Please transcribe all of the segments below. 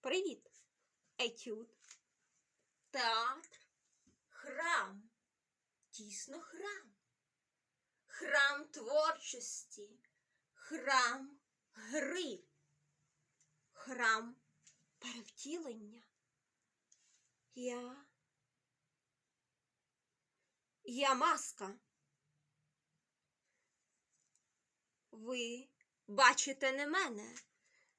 Привіт! Етюд. Театр. Храм. Дійсно храм. Храм творчості. Храм гри. Храм перевтілення. Я. Я маска. Ви бачите не мене.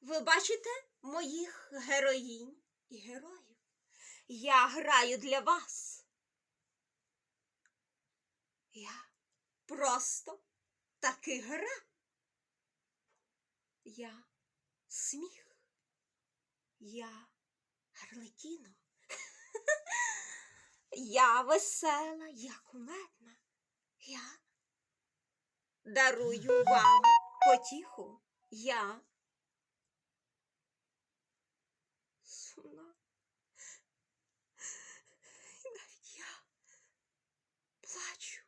Ви бачите моїх героїнь і героїв. Я граю для вас. Я просто таки гра. Я сміх. Я Гарлетіно. Я весела, я кумедна. Я дарую вам потіху. Я сумна. І навіть я плачу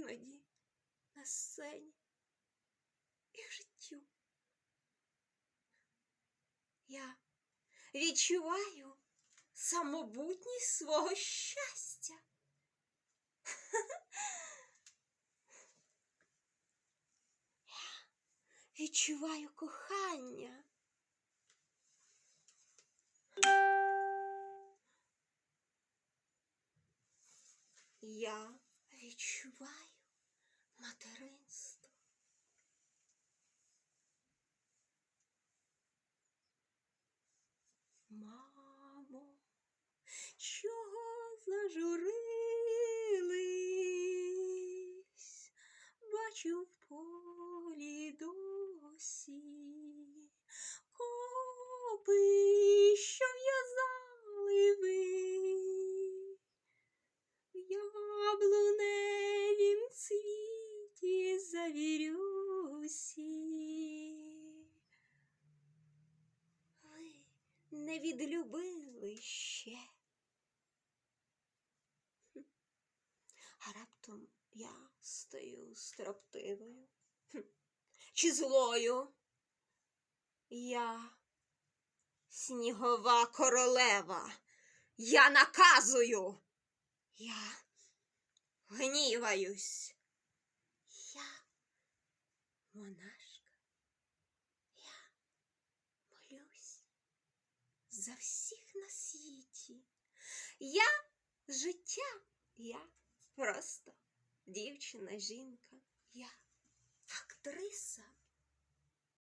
іноді на сцені і в життю. Я відчуваю самобутність свого щастя. Я відчуваю кохання. Я відчуваю Мамо, чого зажурились? Не відлюбили ще. А раптом я стаю строптивою. Чи злою? Я снігова королева. Я наказую. Я гніваюсь. Я монашка. Я молюсь за всіх на світі. Я життя, я просто дівчина, жінка, я актриса.